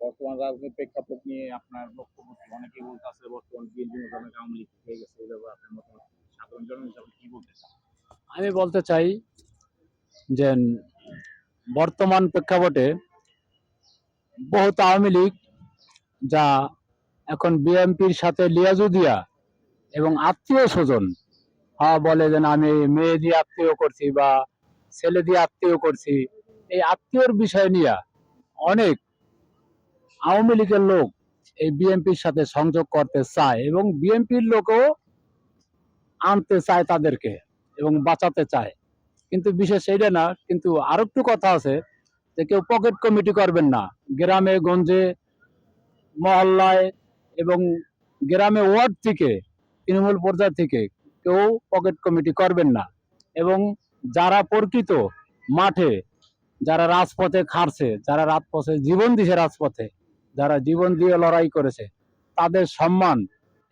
বর্তমান রাজনৈতিক প্রেক্ষাপট নিয়ে আপনার বক্তব্য? অনেকেই বলতেছে বর্তমান বিএনপি মোটামুটি আওয়ামী লীগ হয়ে গেছে এই আপনার কি? সাধারণ জন হিসাবে কি বলতে চান আমি বলতে চাই যে বর্তমান প্রেক্ষাপটে বহুত আওয়ামী লীগ যা এখন বিএনপির সাথে লিয়াজু দিয়া এবং আত্মীয় স্বজন হ্যাঁ বলে যে আমি মেয়ে দিয়ে আত্মীয় করছি বা ছেলে দিয়ে আত্মীয় করছি, এই আত্মীয়র বিষয় নিয়ে অনেক আওয়ামী লীগের লোক এই বিএনপির সাথে সংযোগ করতে চায় এবং বিএনপির লোকও আনতে চায় তাদেরকে এবং বাঁচাতে চায়। কিন্তু বিশেষ এইটা না, কিন্তু আরও একটু কথা আছে যে কেউ পকেট কমিটি করবেন না। গ্রামে, গঞ্জে, মহল্লায় এবং গ্রামে ওয়ার্ড থেকে, তৃণমূল পর্যায় থেকে কেউ পকেট কমিটি করবেন না। এবং যারা প্রকৃত মাঠে, যারা রাজপথে খাটছে, যারা রাজপথে জীবন দিছে রাজপথে যারা জীবন দিয়ে লড়াই করেছে, তাদের সম্মান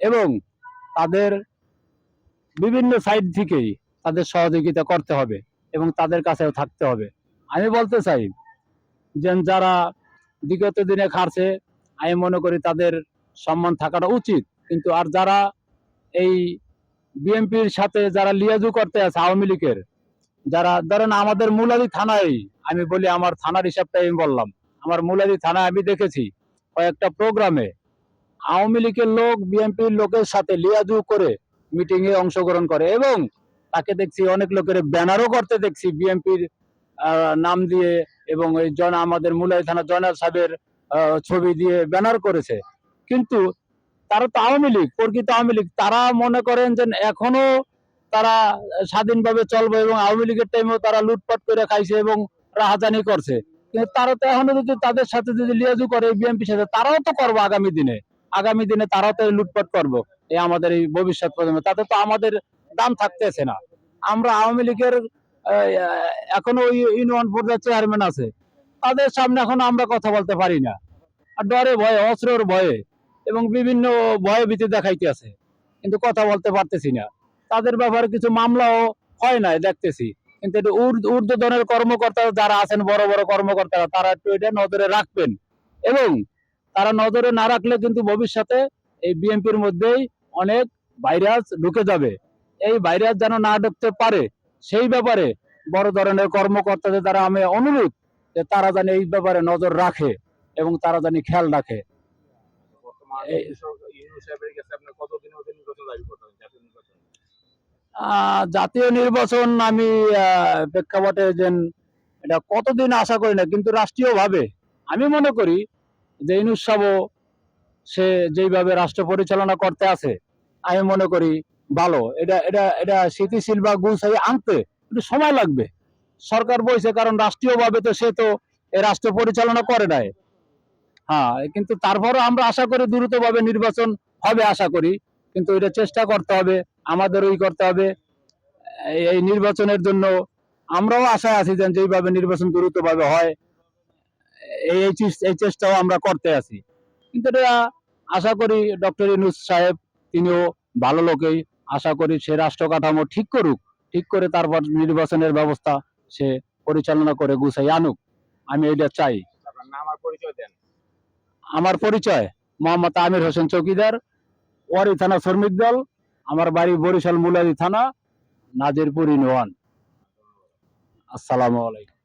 এবং তাদের বিভিন্ন সাইড থেকেই তাদের সহযোগিতা করতে হবে এবং তাদের কাছেও থাকতে হবে। আমি বলতে চাই, যে যারা বিগত দিনে খাটছে আমি মনে করি তাদের সম্মান থাকাটা উচিত। কিন্তু আর যারা এই বিএনপির সাথে যারা লিয়াজু করতে আছে আওয়ামী লীগের, যারা ধরেন আমাদের মুলাদি থানায়, আমি বলি আমার থানার হিসাবটাই আমি বললাম, আমার মুলাদি থানায় আমি দেখেছি কয়েকটা প্রোগ্রামে আওয়ামী লীগের লোক, বিএনপির লোকের সাথে লিয়াজু করে মিটিং এ অংশগ্রহণ করে এবং তাকে দেখছি অনেক লোকের ব্যানারও করতে দেখছি বিএনপির নাম দিয়ে এবং ওই জন, আমাদের মুলাই থানা জয়নাল সাহেবের ছবি দিয়ে ব্যানার করেছে। কিন্তু তারা তো আওয়ামী লীগ, প্রকৃত আওয়ামী লীগ। তারা মনে করেন যে এখনও তারা স্বাধীনভাবে চলবে এবং আওয়ামী লীগের টাইমেও তারা লুটপাট করে খাইছে এবং রাহাজানি করছে। তারা তো এখনও যদি তাদের সাথে যদি লিয়াজু করে বিএনপির সাথে, তারাও তো করব আগামী দিনে। আগামী দিনে তারাও তো লুটপাট করব। এই আমাদের এই ভবিষ্যৎ প্রজন্ম। তাতে তো আমাদের দাম থাকতেছে না। আমরা আওয়ামী লীগের এখনও ওই ইউনিয়ন পর্যায়ের চেয়ারম্যান আছে। তাদের সামনে এখন আমরা কথা বলতে পারি না। আর ডরে ভয়ে অস্ত্রের ভয়ে এবং বিভিন্ন ভয়ে ভীতি দেখাইতে আছে। কিন্তু কথা বলতে পারতেছি না। তাদের ব্যাপারে কিছু মামলাও হয় নাই, দেখতেছি। কিন্তু এটা ঊর্ধ্ব- ঊর্ধ্বতনের কর্মকর্তা যারা আছেন বড় বড় কর্মকর্তারা তারা একটু এটা নজরে রাখবেন। এবং তারা নজরে না রাখলে কিন্তু ভবিষ্যতে এই বিএনপির মধ্যেই অনেক ভাইরাস ঢুকে যাবে। এই ভাইরাস যেন না ঢুকতে পারে সেই ব্যাপারে বড় ধরনের কর্মকর্তাদের দ্বারা আমি অনুরোধ যে তারা যেন এই ব্যাপারে নজর রাখে এবং তারা যেন খেয়াল রাখে বর্তমান এই- ইউনুস সাহেবের কাছে আপনার কতদিনের মধ্যে নির্বাচন দাবি করতে হবে জাতীয় নির্বাচন আহ, জাতীয় নির্বাচন আমি প্রেক্ষাপটে যে এটা কতদিন আশা করি না, কিন্তু রাষ্ট্রীয়ভাবে আমি মনে করি যে ইনুস সাহেবও সে যেইভাবে রাষ্ট্র পরিচালনা করতে আছে, আমি মনে করি ভালো। এটা এটা এটা স্মৃতিশীল বা গুছাই আনতে একটু সময় লাগবে। সরকার বলছে কারণ রাষ্ট্রীয়ভাবে তো সে তো এ রাষ্ট্র পরিচালনা করে নাই। হ্যাঁ কিন্তু তারপরও আমরা আশা করি দ্রুতভাবে নির্বাচন হবে, আশা করি। কিন্তু এটা চেষ্টা করতে হবে আমাদের ওই করতে হবে এই- নির্বাচনের জন্য। আমরাও আশায় আছি যে যেইভাবে নির্বাচন দ্রুতভাবে হয় এই এই চেষ্টাও আমরা করতে আছি। কিন্তু এটা আশা করি ডক্টর ইনুস সাহেব তিনিও ভালো লোকেই আশা করি সে রাষ্ট্র কাঠামো ঠিক করুক ঠিক করে তারপর নির্বাচনের ব্যবস্থা সে পরিচালনা করে গুছাই আনুক। আমি এটা চাই। আপনার পরিচয় দেন। আমার পরিচয় মোহাম্মদ আমির হোসেন চৌকিদার ওয়ারি থানা শ্রমিক দল আমার বাড়ি বরিশাল মুলাদি থানা নাজিরপুর ইউনিয়ন। আসসালামু আলাইকুম।